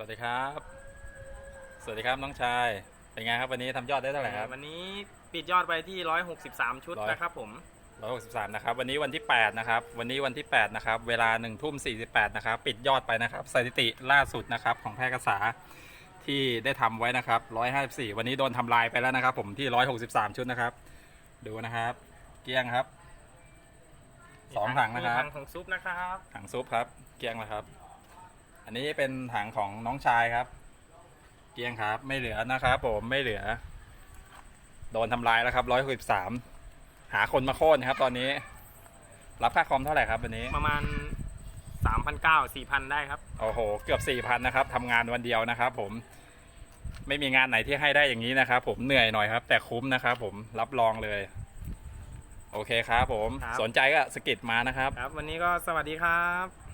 สวัสดีครับ สวัสดีครับน้องชาย เป็นไงครับวันนี้ทำยอดได้เท่าไหร่ครับวันนี้ปิดยอดไปที่ 163 ชุดร้อยนะครับผม163นะครับ วันนี้วันที่8นะครับ วันนี้วันที่8นะครับ เวลา1ทุ่ม48นะครับ ปิดยอดไปนะครับ สถิติล่าสุดนะครับของแพร่กษาที่ได้ทำไว้นะครับ154วันนี้โดนทำลายไปแล้วนะครับ ผมที่163ชุดนะครับ ดูนะครับ เกลี้ยงครับ สองถังนะครับ มีถังของซุปนะครับ ถังซุปครับ เกลี้ยงแล้วครับ อันนี้เป็นถังของน้องชายครับ เกลี้ยงครับ ไม่เหลือนะครับผมไม่เหลือ โดนทำลายแล้วครับร้อยหกสามหาคนมาโค่นครับ ตอนนี้ รับค่าคอมเท่าไหร่ครับวันนี้ ประมาณ3,900 4,000ได้ครับ โอ้โห เกือบสี่พันนะครับทำงานวันเดียวนะครับ ผม ไม่มีงานไหนที่ให้ได้อย่างนี้นะครับผมเหนื่อยหน่อยครับ แต่คุ้มนะครับผมรับรองเลย โอเคครับผม ครับ สนใจก็สกิดมานะครับ ครับ วันนี้ก็สวัสดีครับ